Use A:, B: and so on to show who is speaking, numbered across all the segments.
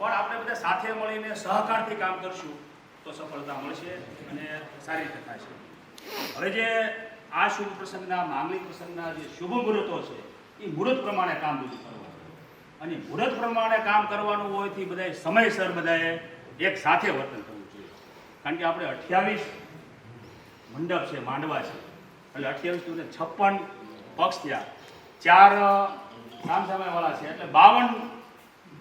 A: પણ આપણે બધા સાથે મળીને સહકારથી કામ કરશું તો સફળતા મળશે અને સારી રીતે થશે હવે જે આ શુભ પ્રસંગના, માંગલિક પ્રસંગના જે શુભ મુહૂર્તો છે, એ મુહૂર્ત પ્રમાણે કામ બધું કરવાનું. અને મુહૂર્ત પ્રમાણે કામ કરવાનું હોયથી બધાએ સમયસર બધાએ એક સાથે વર્તન કરવું જોઈએ. કારણ કે આપણે અઠ્યાવીસ મંડપ છે, માંડવા છે. એટલે અઠ્યાવીસ દૂને છપ્પન પક્ષ થયા. ચાર સામસામેવાળા છે. એટલે બાવન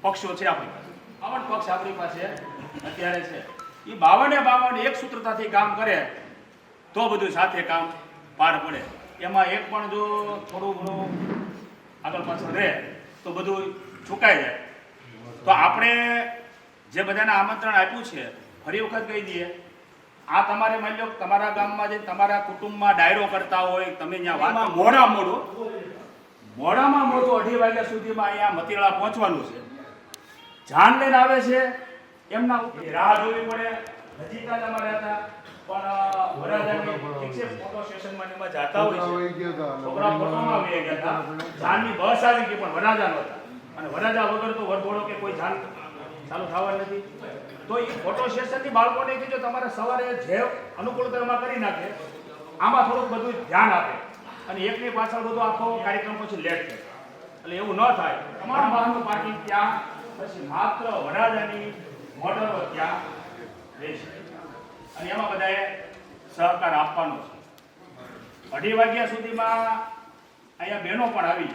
A: પક્ષો છે આપણી પાસે. બાવન પક્ષ આપણી પાસે અત્યારે છે. એ બાવને બાવન એક સૂત્રતાથી કામ કરે તો બધું સાથે કામ પાર પડે. એમાં એક પણ જો થોડું ઘણું આગળ પાછળ રહે તો બધું ચૂકાઈ જાય. તો આપણે જે બધાને આમંત્રણ આપ્યું છે ફરી વખત કહી દઈએ આ તમારે માની લો તમારા ગામમાં જે તમારા કુટુંબમાં ડાયરો કરતા હોય તમે ત્યાં વાત મોડા મોડું મોડામાં મોડું અઢી વાગ્યા સુધીમાં અહીંયા મતીરાળા પહોંચવાનું છે. જાન લઈને આવે છે. એમના રાહ જોવી પડે. નજીકના જ અમારે પણ વરાજાની છે ફોટો સેશનમાં એમાં જાતા હોય છે. છોકરા ફોટોમાં વહી ગયા હતા. જાનની બસ આવી ગઈ પણ વરાજા નહોતા અને વરાજા વગર તો વરઘોડો કે કોઈ જાન ચાલુ થવા નથી. તો એ ફોટો સેશનથી બાળકોને કીધું તમારે સવારે જે અનુકૂળતા એમાં કરી નાખે આમાં થોડુંક બધું ધ્યાન આપે. અને એકની પાછળ બધો આખો કાર્યક્રમ પછી લેટ થાય. એટલે એવું ન થાય. તમારા વાહનનું પાર્કિંગ ત્યાં માત્ર વરાજાની મોડલો ત્યાં રહેશે. અને એમાં બધાએ સહકાર આપવાનો છે. અઢી વાગ્યા સુધીમાં અહીંયા બહેનો પણ આવી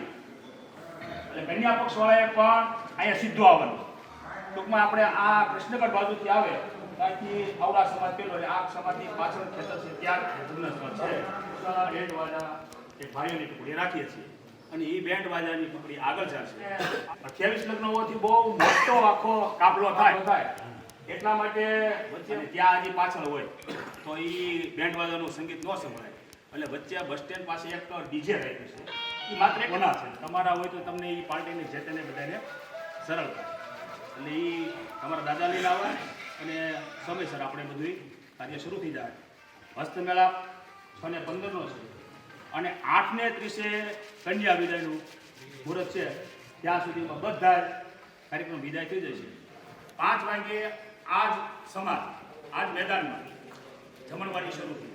A: એટલે કન્યા પક્ષવાળાએ પણ અહીંયા સીધું આવવાનું. ટૂંકમાં આપણે આ કૃષ્ણગઢ બાજુથી આવે, ત્યાંથી આવડા સમાજ પેલો આ સમાજની પાછળ ખેતર છે, ત્યાં સ્થળ છે. એક ભાઈઓની ટુકડી રાખીએ છીએ. અને એ બેન્ડ વાજાની ટુકડી આગળ ચાલશે અઠ્યાવીસ લગ્ન હોવાથી બહુ મોટો આખો કાફલો થાય. એટલા માટે વચ્ચે ત્યાં હજી પાછળ હોય તો એ બેન્ડ વાજાનું સંગીત ન સંભળાય. એટલે વચ્ચે બસ સ્ટેન્ડ પાસે એક ડીજે રાખ્યું છે. એ માત્ર એક કોના છે. તમારા હોય તો તમને એ પાર્ટીની જે તેને બધાને સરળ થાય એટલે એ તમારા દાદા લઈને આવે અને સમયસર આપણે બધું કાર્ય શરૂ થઈ જાય. હસ્તમેળા છ ને પંદરનો છે. અને આઠને ત્રીસે કન્યા વિદાયનું મુહૂર્ત છે. ત્યાં સુધીમાં બધા કાર્યક્રમ વિદાય થઈ જશે પાંચ વાગ્યે આજ સમાજ, આજ મેદાનમાં જમણવારી શરૂ થઈ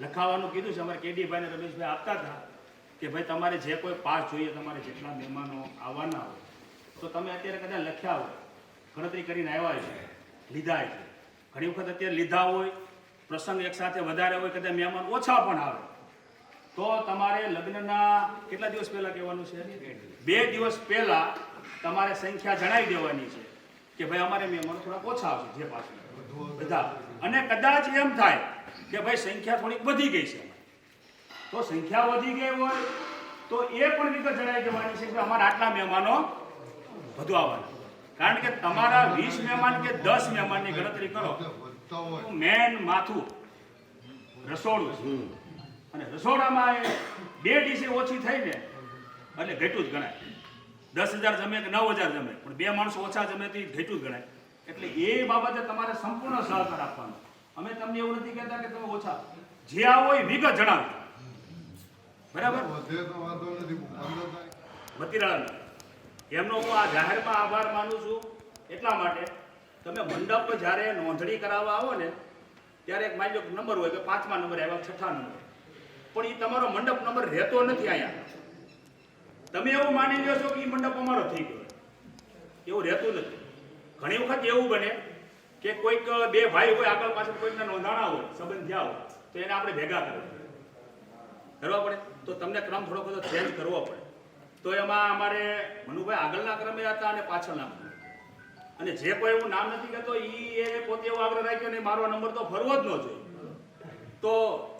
A: લખાવાનું કીધું છે અમારે કેડીભાઈ ને રમેશભાઈ આપતા હતા કે ભાઈ તમારે જે કોઈ પાસ જોઈએ, તમારે જેટલા મહેમાનો આવવાના હોય, તો તમે અત્યારે કદાચ લખ્યા હોય, ગણતરી કરીને આવ્યા છે લીધા છે. ઘણી વખત અત્યારે લીધા હોય, પ્રસંગ એકસાથે વધારે હોય, કદાચ મહેમાન ઓછા પણ આવે. તો તમારે લગ્નના કેટલા દિવસ પહેલા કહેવાનું છે? બે દિવસ પહેલા તમારે સંખ્યા જણાવી દેવાની છે કે ભાઈ અમારે મહેમાનો થોડા ઓછા આવશે જે પાછળ. બધા. અને કદાચ એમ થાય કે ભાઈ સંખ્યા થોડીક વધી ગઈ છે તો સંખ્યા વધી ગઈ હોય તો એ પણ વિગત જણાવી દેવાની છે કે અમારા આટલા મહેમાનો વધુ આવવાના. કારણ કે તમારા વીસ મહેમાન કે દસ મહેમાનની ગણતરી કરો મેન માથું રસોડું અને રસોડામાં એ બે ડીસી ઓછી થઈને એટલે ઘેટું જ ગણાય. દસ હજાર જમે કે નવ હજાર જમે પણ બે માણસો ઓછા જમે તો ઘેટું જ ગણાય. એટલે એ બાબતે તમારે સંપૂર્ણ સહકાર આપવાનો. અમે તમને એવું નથી કહેતા કે તમે ઓછા. જે આવો એ વિગત જણાવો. બરાબર? મતીરાળાનો એમનો હું આ જાહેરમાં આભાર માનું છું. એટલા માટે તમે મંડપ જ્યારે નોંધણી કરાવવા આવો ને ત્યારે એક માની લો નંબર હોય કે પાંચમા નંબર આવ્યા છઠ્ઠા નંબર. પણ એ તમારો મંડપ નંબર રહેતો નથી અહીંયા. તમે એવું માની લ્યો છો કે એ મંડપ અમારો થઈ ગયો. એવું રહેતું નથી. ઘણી વખત એવું બને કે કોઈક બે ભાઈ હોય, આગળ પાછળ કોઈકના નોંધાણા હોય, સંબંધ થયા હોય, તો એને આપણે ભેગા કરવા કરવા પડે? તો તમને ક્રમ થોડો બધો ચેન્જ કરવો પડે. તો એમાં અમારે મનુભાઈ આગળના ક્રમે હતા અને પાછળના અને જે કોઈ એવું નામ નથી કહેતો એ પોતે એવો આગ્રહ રાખ્યો ને મારો નંબર તો ફરવો જ ન જોઈએ. તો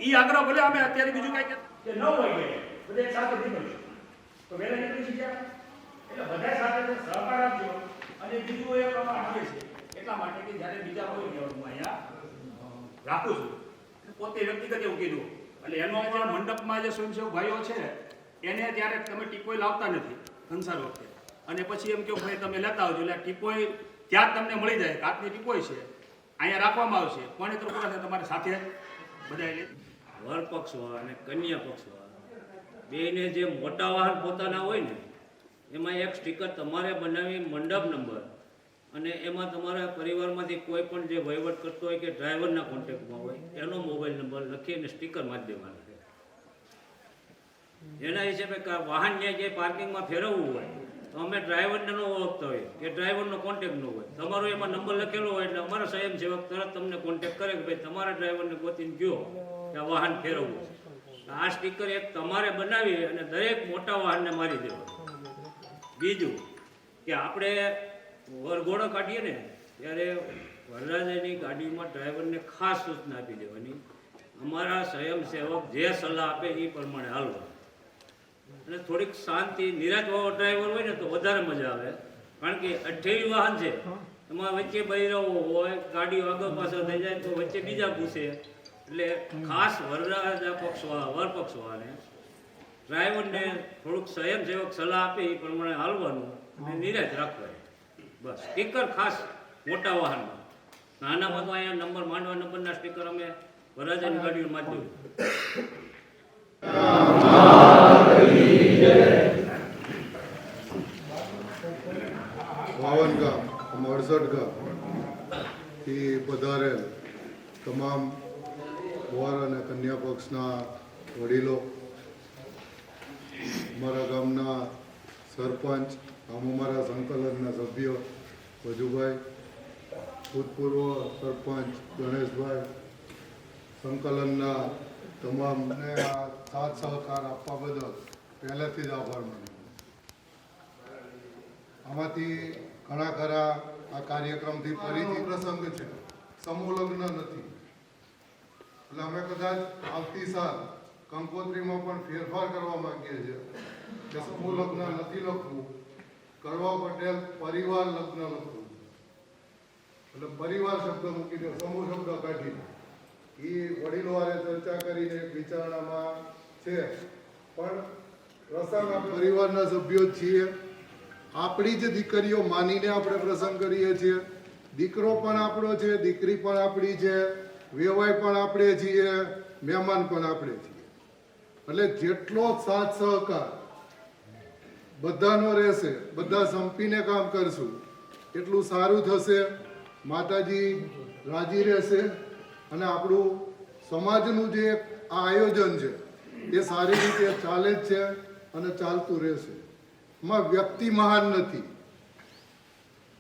A: ઈ આગ્રહ ભલે અમે અત્યારે બીજું કઈ કે ન હોય બધા એક સાથે નીકળીશું તો વહેલા નીકળી શક્યા એટલે બધા સાથે સહકાર આપજો. અને બીજું એ પ્રમાણે આવે છે એટલા માટે કે જ્યારે બીજા નહીં હું અહીંયા રાખું છું. પોતે વ્યક્તિગત એવું કીધું. એટલે એનો પણ મંડપમાં જે સ્વયંસેવક ભાઈઓ છે, એને ત્યારે તમે ટીપોઈ લાવતા નથી સંસાર વખતે. અને પછી એમ કે ભાઈ તમે લેતા આવજો, એટલે ટીપોઈ ત્યાં તમને મળી જાય કાચની ટીપોઈ છે. અહીંયા રાખવામાં આવશે. કોને તો તમારે સાથે બધા
B: વર પક્ષવાળા અને કન્યા પક્ષવાળા બેને જે મોટા વાહન પોતાના હોય ને, એમાં એક સ્ટીકર તમારે બનાવી મંડપ નંબર અને એમાં તમારા પરિવારમાંથી કોઈ પણ જે વહીવટ કરતો હોય કે ડ્રાઈવરના કોન્ટેક્ટમાં હોય, એનો મોબાઈલ નંબર લખી અને સ્ટીકર મારી દેવાના છે. એના હિસાબે વાહન જે પાર્કિંગમાં ફેરવવું હોય તો અમે ડ્રાઈવરને ન ઓળખતા હોય, કે ડ્રાઈવરનો કોન્ટેક ન હોય. તમારો એમાં નંબર લખેલો હોય એટલે અમારા સ્વયંસેવક તરત તમને કોન્ટેક કરે કે ભાઈ તમારા ડ્રાઈવરને ગોતીને ગયો કે આ વાહન ફેરવવું આ સ્ટીકર એક તમારે બનાવી અને દરેક મોટા વાહનને મારી દેવા. બીજું કે આપણે વરઘોડો કાઢીએ ને, ત્યારે વરરાજાની ગાડીમાં ડ્રાઈવરને ખાસ સૂચના આપી દેવાની. અમારા સ્વયંસેવક જે સલાહ આપે એ પ્રમાણે હાલવા. અને થોડીક શાંતિ, નિરાશવાળો ડ્રાઈવર હોય ને તો વધારે મજા આવે. કારણ કે અઠ્યાવી વાહન છે, એમાં વચ્ચે બૈરાઓ હોય, ગાડીઓ આગળ પાછળ થઈ જાય, તો વચ્ચે બીજા પૂછે એટલે ખાસ વરરાજા પક્ષ વરપક્ષ પક્ષવાળાને ડ્રાઈવરને થોડુંક સ્વયંસેવક સલાહ આપે એ પ્રમાણે હાલવાનું અને નિરાજ રાખવાની બસ. સ્ટીકર ખાસ મોટા વાહનમાં. નાનામાં તો અહીંયા નંબર માંડવા નંબરના સ્ટીકર અમે વરરાજાની ગાડીઓ દઉં
C: બાવન ગામ અડસઠ ગામથી પધારેલ તમામ વર અને કન્યા પક્ષના વડીલો, અમારા ગામના સરપંચ, આમ અમારા સંકલનના સભ્યો વજુભાઈ, ભૂતપૂર્વ સરપંચ ગણેશભાઈ, સંકલનના તમામને સાથ સહકાર આપવા બદલ પહેલેથી જ આભાર માનું આમાંથી ઘણા ખરા આ કાર્યક્રમથી ફરીથી પ્રસંગ છે. સમૂહ નથી. એટલે અમે કદાચ આવતી સાલ કંકોત્રીમાં પણ ફેરફાર કરવા માંગીએ છીએ કે સમૂહ લગ્ન નથી લખવું. કરવા પટેલ પરિવાર લગ્ન લખવું. એટલે પરિવાર શબ્દ મૂકીને સમૂહ શબ્દ કાઢીને એ વડીલો ચર્ચા કરીને વિચારણામાં છે. પણ પરિવારના સભ્યો છીએ. આપણી જ દીકરીઓ માનીને આપણે પ્રસંગ કરીએ છીએ. દીકરો પણ આપણો છે, દીકરી પણ આપણી છે વેવાય પણ આપણે છીએ, મહેમાન પણ આપણે છીએ. એટલે જેટલો સાથ સહકાર બધાનો રહેશે, બધા સંપીને કામ કરશું, એટલું સારું થશે, માતાજી રાજી રહેશે અને આપણું સમાજનું જે આ આયોજન છે, એ સારી રીતે ચાલે જ છે. અને ચાલતું રહેશે. માં વ્યક્તિ મહાન નથી.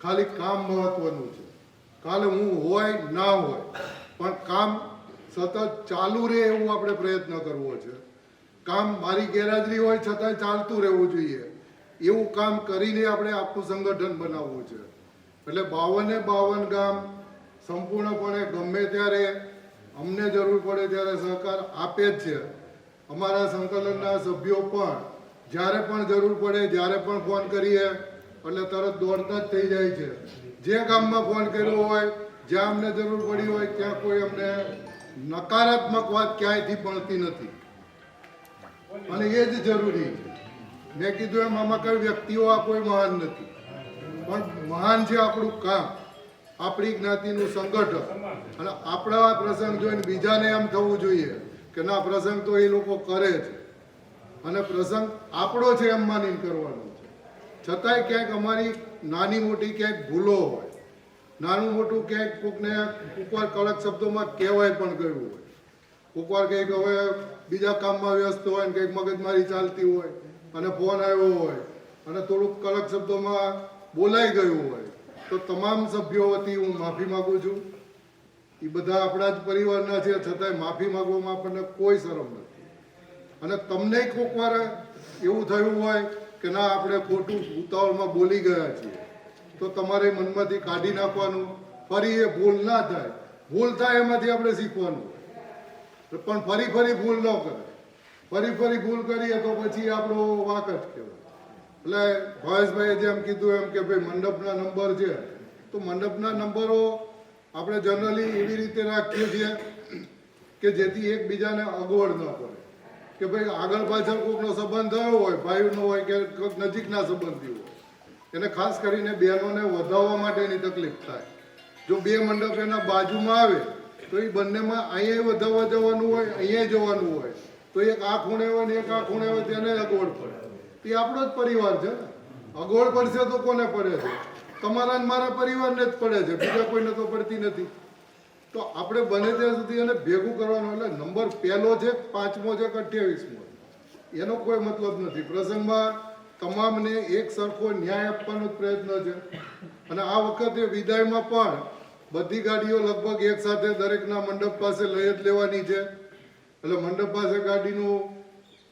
C: ખાલી કામ મહત્વનું છે. કાલે હું હોય, ના હોય, પણ કામ સતત ચાલુ રહે એવું આપણે પ્રયત્ન કરવો છે. કામ મારી ગેરહાજરી હોય છતાં ચાલતું રહેવું જોઈએ. એવું કામ કરીને આપણે આખું સંગઠન બનાવવું છે. એટલે બાવને બાવન ગામ સંપૂર્ણપણે ગમે ત્યારે અમને જરૂર પડે ત્યારે સહકાર આપે જ છે. અમારા સંકલનના સભ્યો પણ જ્યારે પણ જરૂર પડે, જ્યારે પણ ફોન કરીએ, એટલે તરત દોડતા જ થઈ જાય છે. જે ગામમાં ફોન કર્યો હોય, જ્યાં અમને જરૂર પડી હોય, ત્યાં કોઈ અમને નકારાત્મક વાત ક્યાંયથી પડતી નથી. અને એ જ જરૂરી છે. મેં કીધું એમ, આમાં કઈ વ્યક્તિઓ આ કોઈ મહાન નથી. પણ મહાન છે આપણું કામ, આપણી જ્ઞાતિનું સંગઠન. અને આપણા પ્રસંગ જોઈને બીજાને એમ થવું જોઈએ કે ના, પ્રસંગ તો એ લોકો કરે છે અને પ્રસંગ આપણો છે એમ માનીને કરવાનો છે. છતાંય ક્યાંક અમારી નાની મોટી ક્યાંક ભૂલો હોય. નાનું મોટું ક્યાંક કોકને કોકવાર કડક શબ્દોમાં કહેવાય પણ ગયું હોય. કોકવાર કંઈક હવે બીજા કામમાં વ્યસ્ત હોય ને કંઈક મગજમારી ચાલતી હોય અને ફોન આવ્યો હોય અને થોડુંક કડક શબ્દોમાં બોલાઈ ગયું હોય, તો તમામ સભ્યો વતી હું માફી માગું છું. એ બધા આપણા જ પરિવારના છે, છતાંય માફી માગવામાં આપણને કોઈ શરમ નથી. અને તમને કોક વાર એવું થયું હોય કે ના, આપણે ખોટું ઉતાવળમાં બોલી ગયા છીએ, તો તમારે મનમાંથી કાઢી નાખવાનું. ફરી એ ભૂલ ના થાય. ભૂલ થાય એમાંથી આપણે શીખવાનું. પણ ફરી ફરી ભૂલ ન કરે. ફરી ફરી ભૂલ કરીએ તો પછી આપણો વાક જ કહેવાય. એટલે ભાવેશભાઈએ જેમ કીધું એમ કે ભાઈ મંડપના નંબર છે. તો મંડપના નંબરો આપણે જનરલી એવી રીતે રાખીએ છીએ કે જેથી એકબીજાને અગવડ ન પડે. કે ભાઈ આગળ પાછળ કોઈકનો સંબંધ થયો હોય, ભાઈનો હોય કે કોઈક નજીકના સંબંધી હોય. એને ખાસ કરીને બહેનોને વધાવવા માટેની તકલીફ થાય. જો બે મંડપ એના બાજુમાં આવે, તો એ બંનેમાં અહીંયા વધાવવા જવાનું હોય, અહીંયા જવાનું હોય. તો એક આ ખૂણે હોય ને એક આ ખૂણે હોય, તેને અગવડ પડે. એ આપણો જ પરિવાર છે અગવડ પડશે તો કોને પડે છે? તમારા મારા પરિવારને જ પડે છે. બીજા કોઈને તો પડતી નથી. તો આપણે બને ત્યાં સુધી એને ભેગું કરવાનું એટલે નંબર પહેલો છે, પાંચમો છે કે અઠ્યાવીસમો એનો કોઈ મતલબ નથી. પ્રસંગમાં તમામને એક સરખો ન્યાય આપવાનો પ્રયત્ન છે. અને આ વખતે વિદાયમાં પણ બધી ગાડીઓ લગભગ એક સાથે દરેકના મંડપ પાસે લઈ જ લેવાની છે. એટલે મંડપ પાસે ગાડીનું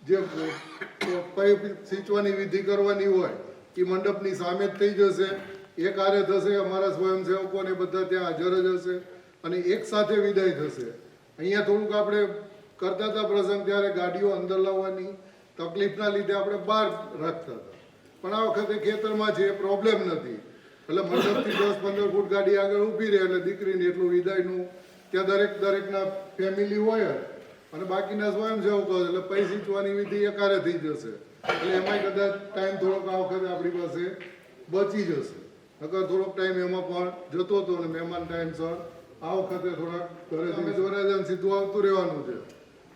C: જે પાઇપ સિંચવાની વિધિ કરવાની હોય, એ મંડપની સામે જ થઈ જશે. એક આરે થશે, અમારા સ્વયંસેવકોને બધા ત્યાં હાજર જ હશે. અને એક સાથે વિદાય થશે. અહીંયા થોડુંક આપણે કરતા હતા પ્રસંગ ત્યારે ગાડીઓ અંદર લાવવાની તકલીફના લીધે આપણે બહાર રાખતા હતા. પણ આ વખતે ખેતરમાં છે પ્રોબ્લેમ નથી. એટલે મંડપથી દસ પંદર ફૂટ ગાડી આગળ ઊભી રહે એટલે દીકરીને એટલું વિદાયનું ત્યાં દરેક દરેકના ફેમિલી હોય અને બાકીના સ્વયંસેવકો એટલે પૈસી સિંચવાની વિધિ એકારે થઈ જશે. એટલે એમાંય કદાચ ટાઈમ થોડોક આ વખતે આપણી પાસે બચી જશે. નકર થોડોક ટાઈમ એમાં પણ જતો હતો અને મહેમાન ટાઈમસર આ વખતે થોડાક ઘરેથી જોરાજાન સીધું આવતું રહેવાનું છે.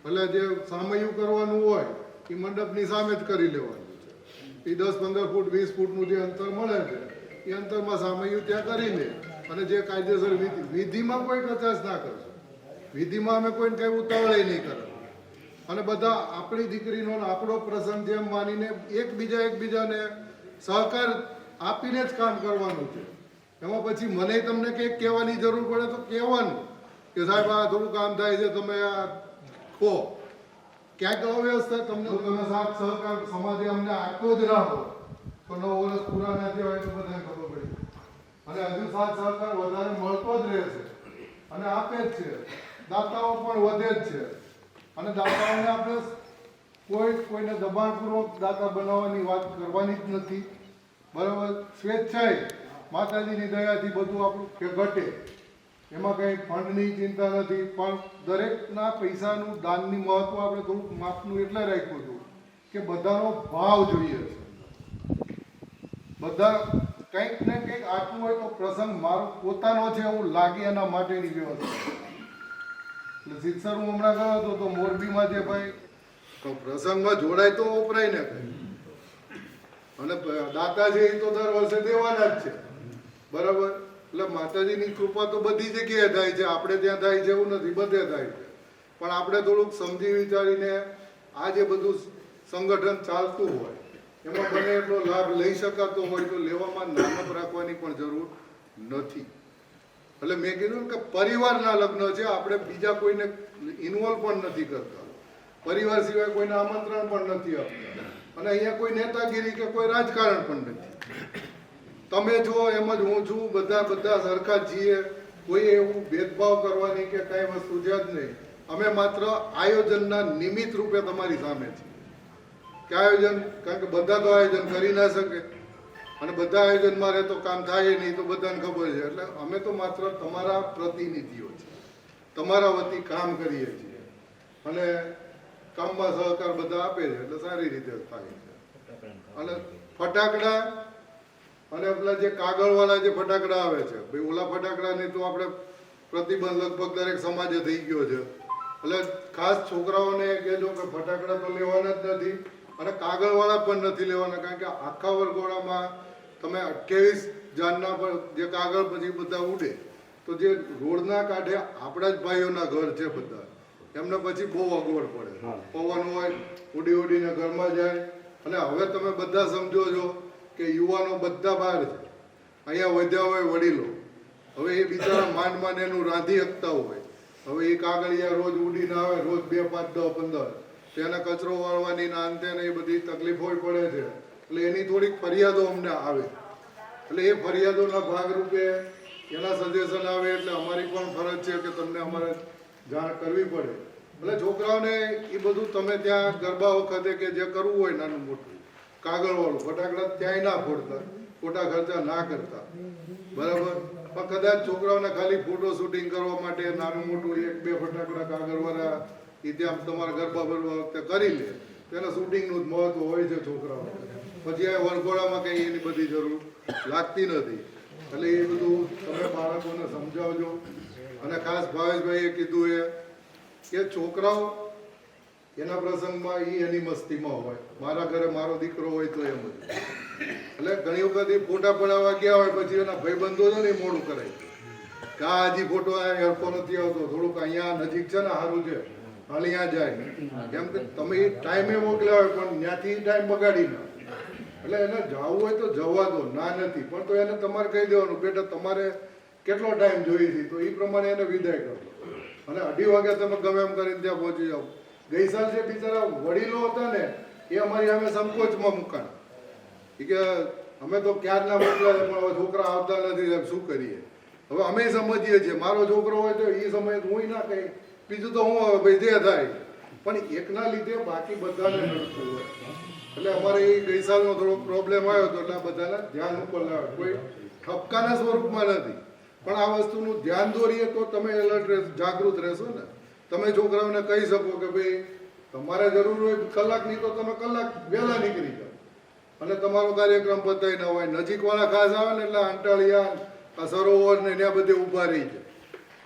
C: ભલે જે સામયું કરવાનું હોય, એ મંડપની સામે જ કરી લેવાનું છે. એ દસ પંદર ફૂટ, વીસ ફૂટનું જે અંતર મળે છે, એ અંતરમાં સામયું ત્યાં કરી લે અને જે કાયદેસર વિધિ, વિધિમાં કોઈ કચાશ ના કરશે. વિધિમાં અમે કોઈને કઈ ઉતાવળે નહીં કરે અને બધા આપણી દીકરીનો આપણો પ્રસંગ જેમ માનીને એકબીજા એકબીજાને સહકાર આપીને જ કામ કરવાનું છે. એમાં પછી મને તમને કંઈક કહેવાની જરૂર પડે તો કહેવાનું કે સાહેબ, આ થોડું કામ થાય છે, તમે આ કહો. ક્યાંક અવ્યવસ્થા તમને? તમે સાથ સહકાર સમાજે અમને આટલો જ રાખો તો નવ વર્ષ પૂરા ના થયા હોય તો બધાને ખબર પડી અને હજુ સાથ સહકાર વધારે મળતો જ રહેશે અને આપે જ છે. દાતાઓ પણ વધે જ છે. અને દાતાઓને આપણે કોઈ કોઈને દબાણપૂર્વક દાતા બનાવવાની વાત કરવાની જ નથી. બરાબર? સ્વેચ્છાએ માતાજીની દયાથી બધું આપણું કે ઘટે. એમાં કંઈ ફંડની ચિંતા નથી, પણ દરેકના પૈસાનું દાનની મહત્વ આપણે થોડુંક માપનું એટલે રાખ્યું હતું કે બધાનો ભાવ જોઈએ છે. બધા કંઈક ને કંઈક આટલું હોય તો પ્રસંગ મારો પોતાનો છે એવું લાગે એના માટેની વ્યવસ્થા. એટલે શિક્ષણ હું હમણાં ગયો હતો તો મોરબીમાં જે ભાઈ, તો પ્રસંગમાં જોડાય તો વપરાય ને ભાઈ. અને દાતા છે એ તો દર વર્ષે દેવાના જ છે. બરાબર? એટલે માતાજીની કૃપા તો બધી જગ્યાએ થાય છે. આપણે ત્યાં થાય છે એવું નથી. બધે થાય છે. પણ આપણે થોડુંક સમજી વિચારીને આ જે બધું સંગઠન ચાલતું હોય, એમાં બને એટલો લાભ લઈ શકાતો હોય તો લેવામાં નાનપ રાખવાની પણ જરૂર નથી. એટલે મેં કીધું કે પરિવારના લગ્ન છે. આપણે બીજા કોઈને ઇન્વોલ્વ પણ નથી કરતા. પરિવાર સિવાય કોઈને આમંત્રણ પણ નથી આપતા. અને અહીંયા કોઈ નેતાગીરી કે કોઈ રાજકારણ પણ નથી. તમે જો એમ જ હું છું બધા બધા સરખા છીએ કોઈ એવું ભેદભાવ કરવાની કે કઈ વસ્તુ છે જ નહીં. અમે માત્ર આયોજનના નિમિત્ત રૂપે તમારી સામે છીએ. કે આયોજન? કારણ કે બધા તો આયોજન કરી ના શકે. અને બધા આયોજનમાં રહે તો કામ થાય નહીં તો બધાને ખબર છે. એટલે અમે તો માત્ર તમારા પ્રતિનિધિઓ છે તમારા વતી કામ કરીએ છીએ. અને કામમાં સહકાર બધા આપે છે એટલે સારી રીતે થાય છે. અને ફટાકડા અને પેલા જે કાગળવાળા જે ફટાકડા આવે છે ભાઈ ઓલા ફટાકડાની તો આપણે પ્રતિબંધ લગભગ દરેક સમાજે થઈ ગયો છે. એટલે ખાસ છોકરાઓને કહેજો કે ફટાકડા તો લેવાના જ નથી અને કાગળવાળા પણ નથી લેવાના કારણ કે આખા વરઘોડામાં તમે અઠ્યાવીસ જાનના પર જે કાગળ પછી બધા ઉડે તો જે રોડના કાંઠે આપણા જ ભાઈઓના ઘર છે બધા એમને પછી બહુ અગવડ પડે. પવન હોય ઉડી ઉડીને ઘરમાં જાય અને હવે તમે બધા સમજો છો કે યુવાનો બધા બહાર છે. અહીંયા વધ્યા હોય વડીલો. હવે એ બિચારા માંડ માંડ એનું રાંધી શકતા હોય. હવે એ કાગળિયા રોજ ઉડીને આવે, રોજ બે, પાંચ, દસ, પંદર. તેને કચરો વાળવાની ના અંતે ને એ બધી તકલીફો પડે છે. એટલે એની થોડીક ફરિયાદો અમને આવે. એટલે એ ફરિયાદોના ભાગરૂપે એના સજેશન આવે એટલે અમારી પણ ફરજ છે કે તમને અમારે જાણ કરવી પડે. એટલે છોકરાઓને એ બધું તમે ત્યાં ગરબા વખતે કે જે કરવું હોય નાનું મોટું. કાગળવાળું ફટાકડા ત્યાંય ના ફોડતા, ખોટા ખર્ચા ના કરતા. બરાબર? પણ કદાચ છોકરાઓને ખાલી ફોટો શૂટિંગ કરવા માટે નાનું મોટું એક, બે ફટાકડા કાગળવાળા એ ત્યાં તમારા ગરબા ભરવા વખતે કરી લે. તેના શૂટિંગનું જ મહત્વ હોય છે છોકરાઓ પછી આ વરઘોડામાં કંઈ એની બધી જરૂર લાગતી નથી. એટલે એ બધું તમે બાળકોને સમજાવજો. અને ખાસ ભાવેશભાઈએ કીધું એ કે છોકરાઓ એના પ્રસંગમાં એ એની મસ્તીમાં હોય. મારા ઘરે મારો દીકરો હોય તો એમ જ એટલે ઘણી વખત એ ફોટા પડાવવા ગયા હોય, પછી એના ભાઈબંધો છે ને એ મોડું કરાય કે હજી ફોટો હરખો નથી આવતો, થોડુંક અહીંયા નજીક છે ને સારું છે. હાલ અહીંયા જાય. કેમ કે તમે એ ટાઈમે મોકલ્યા હોય, પણ ત્યાંથી ટાઈમ બગાડી ના. એટલે એને જવું હોય તો જવા દો, ના નથી. પણ તો એને તમારે કહી દેવાનું, બેટા, તમારે કેટલો ટાઈમ જોઈએ છે તો એ પ્રમાણે એને વિદાય કરો. અને અઢી વાગે તમે ગમે એમ કરીને ત્યાં પહોંચી જાઓ. ગઈ સાલ જે બિચારા વડીલો હતા ને, એ અમારી અમે સંકોચમાં મૂકા ઈ કે, અમે તો ક્યારના મોકલ્યા, પણ હવે છોકરા આવતા નથી શું કરીએ? હવે અમે સમજીએ છીએ. મારો છોકરો હોય તો એ સમયે હું ના કહી બીજું તો હું હવે ભાઈ જે થાય. પણ એકના લીધે બાકી બધાને નડતું હોય. એટલે અમારે એ ગઈ સાલનો થોડો પ્રોબ્લેમ આવ્યો હતો એટલે બધાને ધ્યાન ઉપર લાવે કોઈ ઠપકાના સ્વરૂપમાં નથી. પણ આ વસ્તુનું ધ્યાન દોરીએ તો તમે એલર્ટ જાગૃત રહેશો ને. તમે છોકરાઓને કહી શકો કે ભાઈ, તમારે જરૂર હોય કલાકની તો તમે કલાક વહેલા નીકળી જાઓ. અને તમારો કાર્યક્રમ પતાવી ના હોય. નજીકવાળા ખાસ આવે ને એટલે અંટાળિયા આ સરોવર ને ત્યાં બધે ઊભા રહી જાય.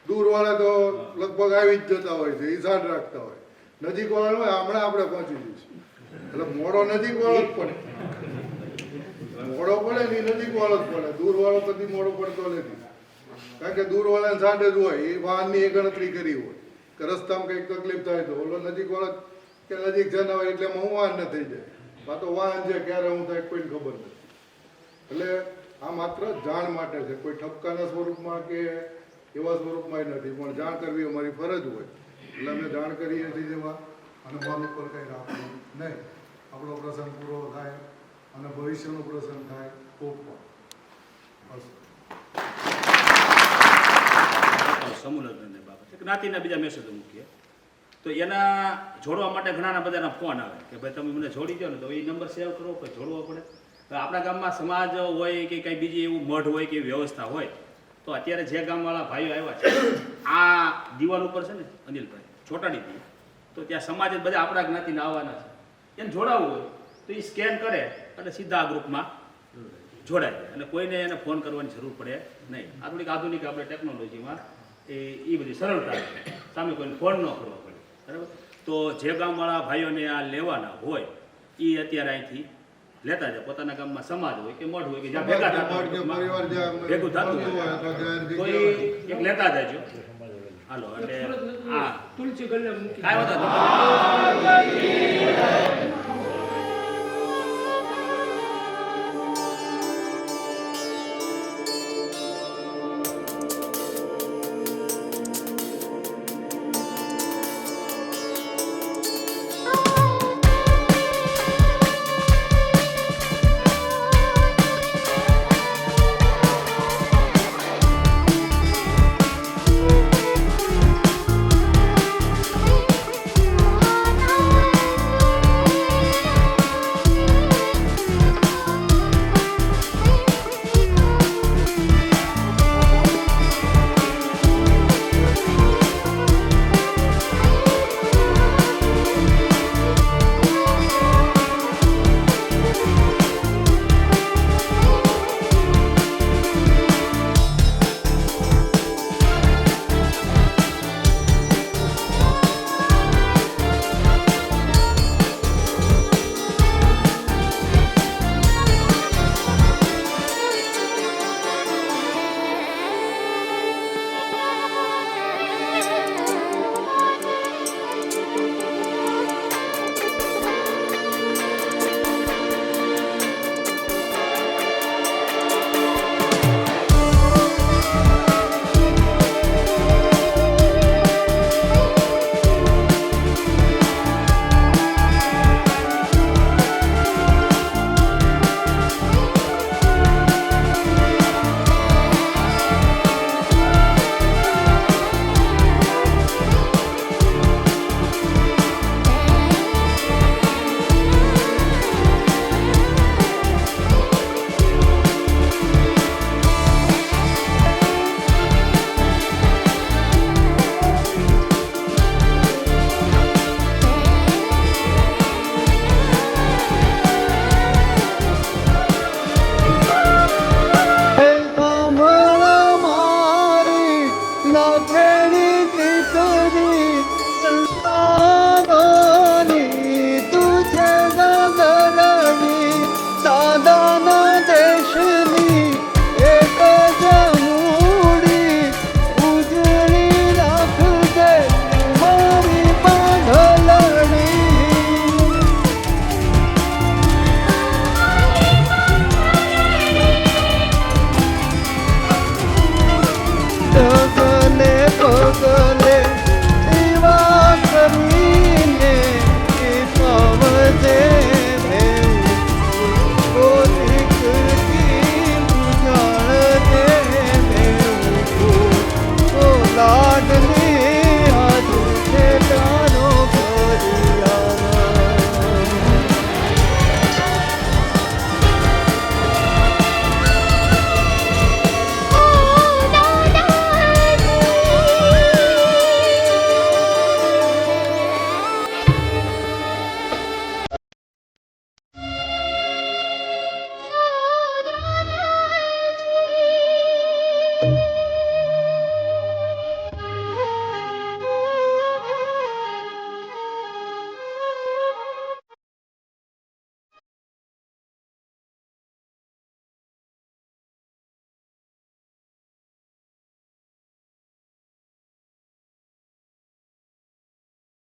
C: દૂરવાળા તો લગભગ આવી જ જતા હોય છે, ઈશાન રાખતા હોય. નજીકવાળા હોય, હમણાં આપણે પહોંચી જઈશું. એટલે મોડો નજીકવાળો જ પડે. મોડો પડે ને નજીક નજીકવાળો જ પડે. દૂરવાળો કદી મોડો પડતો નથી. કારણ કે દૂરવાળાને સાંડે જ હોય એ વાહનની એ ગણતરી કરી હોય. કે રસ્તામાં કંઈક તકલીફ થાય તો ઓલો નજીકવાળો કે નજીક છે હોય એટલે હું વાહન ન થઈ જાય. આ તો વાહન છે, ક્યારે હું થાય કોઈને ખબર નથી. એટલે આ માત્ર જાણ માટે છે. કોઈ ઠપકાના સ્વરૂપમાં કે એવા સ્વરૂપમાં નથી, પણ જાણ કરવી અમારી ફરજ હોય. એટલે અમે જાણ કરીએ છીએ જેવા. અને મન ઉપર કંઈ રાખવું નહીં. આપણો પ્રસંગ પૂરો થાય અને ભવિષ્યનો પ્રસંગ થાય તો પણ. બસ.
A: સમૂહ લગ્નની બાબતે જ્ઞાતિના બીજા મેસેજો મૂકીએ. તો એના જોડવા માટે ઘણાના બધાના ફોન આવે કે ભાઈ તમે મને જોડી દો ને તો એ નંબર સેવ કરો કે જોડવો પડે. આપણા ગામમાં સમાજ હોય કે કંઈ બીજી એવું મઢ હોય કે વ્યવસ્થા હોય, તો અત્યારે જે ગામવાળા ભાઈઓ આવ્યા છે, આ દિવાલ ઉપર છે ને અનિલભાઈ ચોટાડીથી તો ત્યાં સમાજ બધા આપણા જ્ઞાતિના આવવાના છે. એને જોડાવવું હોય તો એ સ્કેન કરે અને સીધા આ ગ્રુપમાં જોડાય. અને કોઈને એને ફોન કરવાની જરૂર પડે નહીં. આ થોડીક આધુનિક આપણે ટેકનોલોજીમાં એ એ બધી સરળતા. સામે કોઈને ફોન ન કરવો પડે. બરાબર? તો જે ગામવાળા ભાઈઓને આ લેવાના હોય એ અત્યારે અહીંથી લેતા જાય. પોતાના ગામમાં સમાજ હોય કે મઠ હોય કે જ્યાં ભેગા થતા ભેગું થતું
C: તો
A: એક લેતા જજો. હાલો એટલે હા.
D: તુલસી ગલ્લે મૂકી
A: કાંઈ.